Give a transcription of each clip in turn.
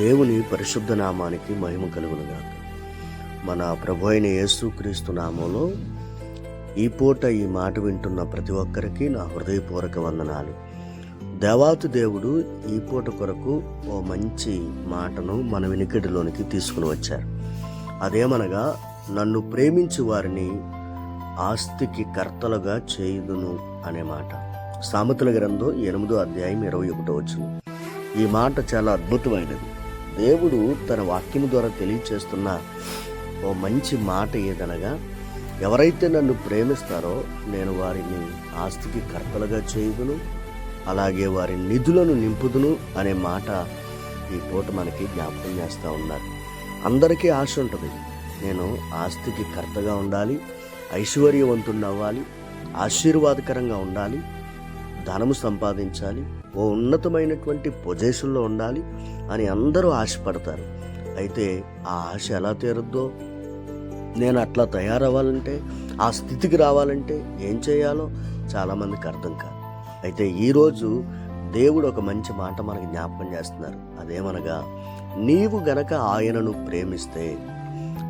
దేవుని పరిశుద్ధ నామానికి మహిమ కలుగునుగా మన ప్రభు అయిన యేసుక్రీస్తు నామంలో ఈ పూట ఈ మాట వింటున్న ప్రతి ఒక్కరికి నా హృదయపూర్వక వందనాలు. దేవాతి దేవుడు ఈ పూట కొరకు ఓ మంచి మాటను మన వెనుకడిలోనికి తీసుకుని వచ్చారు. అదేమనగా నన్ను ప్రేమించు వారిని ఆస్తికి కర్తలుగా చేయుదును అనే మాట. సామెతల గ్రంథం ఎనిమిదో అధ్యాయం ఇరవై ఒకటో వచ్చింది ఈ మాట చాలా అద్భుతమైనది. దేవుడు తన వాక్యము ద్వారా తెలియచేస్తున్న ఓ మంచి మాట ఏదనగా ఎవరైతే నన్ను ప్రేమిస్తారో నేను వారిని ఆస్తికి కర్తలుగా చేయుదును అలాగే వారి నిధులను నింపుదును అనే మాట ఈ పూట మనకి జ్ఞాపకం చేస్తూ ఉన్నారు. అందరికీ ఆశ ఉంటుంది. నేను ఆస్తికి కర్తగా ఉండాలి ఐశ్వర్యవంతుడిని అవ్వాలి ఆశీర్వాదకరంగా ఉండాలి ధనము సంపాదించాలి ఓ ఉన్నతమైనటువంటి పొజిషన్లో ఉండాలి అని అందరూ ఆశపడతారు. అయితే ఆ ఆశ ఎలా తీరుద్దో? నేను అట్లా తయారవ్వాలంటే ఆ స్థితికి రావాలంటే ఏం చేయాలో చాలామందికి అర్థం కాదు. అయితే ఈరోజు దేవుడు ఒక మంచి మాట మనకు జ్ఞాపకం చేస్తున్నారు. అదేమనగా నీవు గనక ఆయనను ప్రేమిస్తే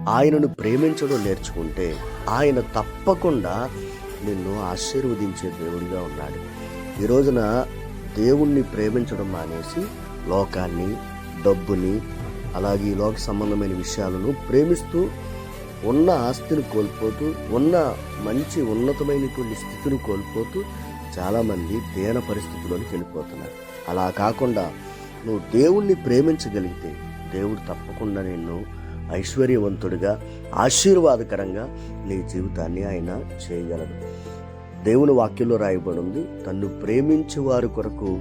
ఆయనను ప్రేమించడం నేర్చుకుంటే ఆయన తప్పకుండా నిన్ను ఆశీర్వదించే దేవుడిగా ఉన్నాడు. ఈ రోజున దేవుణ్ణి ప్రేమించడం మానేసి లోకాన్ని డబ్బుని అలాగే ఈ లోక సంబంధమైన విషయాలను ప్రేమిస్తూ ఉన్న ఆస్తిని కోల్పోతూ ఉన్న మంచి ఉన్నతమైనటువంటి స్థితిని కోల్పోతూ చాలామంది దేన పరిస్థితుల్లోకి వెళ్ళిపోతున్నారు. అలా కాకుండా నువ్వు దేవుణ్ణి ప్రేమించగలిగితే దేవుడు తప్పకుండా నిన్ను ఐశ్వర్యవంతుడిగా ఆశీర్వాదకరంగా నీ జీవితాన్ని ఆయన చేయగలడు. దేవుని వాక్యంలో రాయబడి ఉంది తన్ను ప్రేమించే వారి కొరకు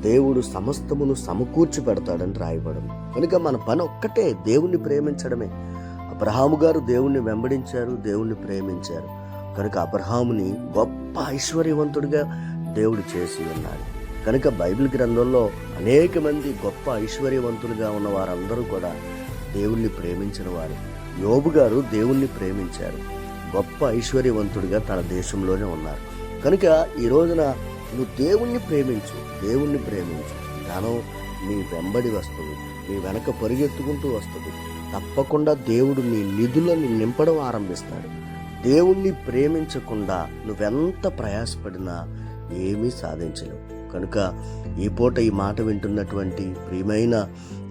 దేవుడు సమస్తమును సమకూర్చి పెడతాడని రాయబడి కనుక మన పని ఒక్కటే దేవుణ్ణి ప్రేమించడమే. అబ్రహాము గారు దేవుణ్ణి వెంబడించారు దేవుణ్ణి ప్రేమించారు. కనుక అబ్రహాముని గొప్ప ఐశ్వర్యవంతుడిగా దేవుడు చేసి ఉన్నాడు. కనుక బైబిల్ గ్రంథంలో అనేక మంది గొప్ప ఐశ్వర్యవంతులుగా ఉన్న వారందరూ కూడా దేవుణ్ణి ప్రేమించిన వారు. యోబు గారు దేవుణ్ణి ప్రేమించారు. గొప్ప ఐశ్వర్యవంతుడిగా తన దేశంలోనే ఉన్నారు. కనుక ఈ రోజున నువ్వు దేవుణ్ణి ప్రేమించు దేవుణ్ణి ప్రేమించు. ధనం నీ వెంబడి వస్తుంది నీ వెనక పరిగెత్తుకుంటూ వస్తుంది. తప్పకుండా దేవుడు నీ నిధులను నింపడం ఆరంభిస్తాడు. దేవుణ్ణి ప్రేమించకుండా నువ్వెంత ప్రయాసపడినా ఏమీ సాధించలేవు. కనుక ఈ పూట ఈ మాట వింటున్నటువంటి ప్రియమైన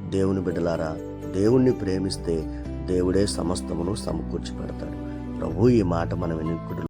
దేవుని బిడ్డలారా దేవుణ్ణి ప్రేమిస్తే దేవుడే సమస్తమును సమకూర్చి పెడతాడు ప్రభు ఈ మాట మన వెనుకుడు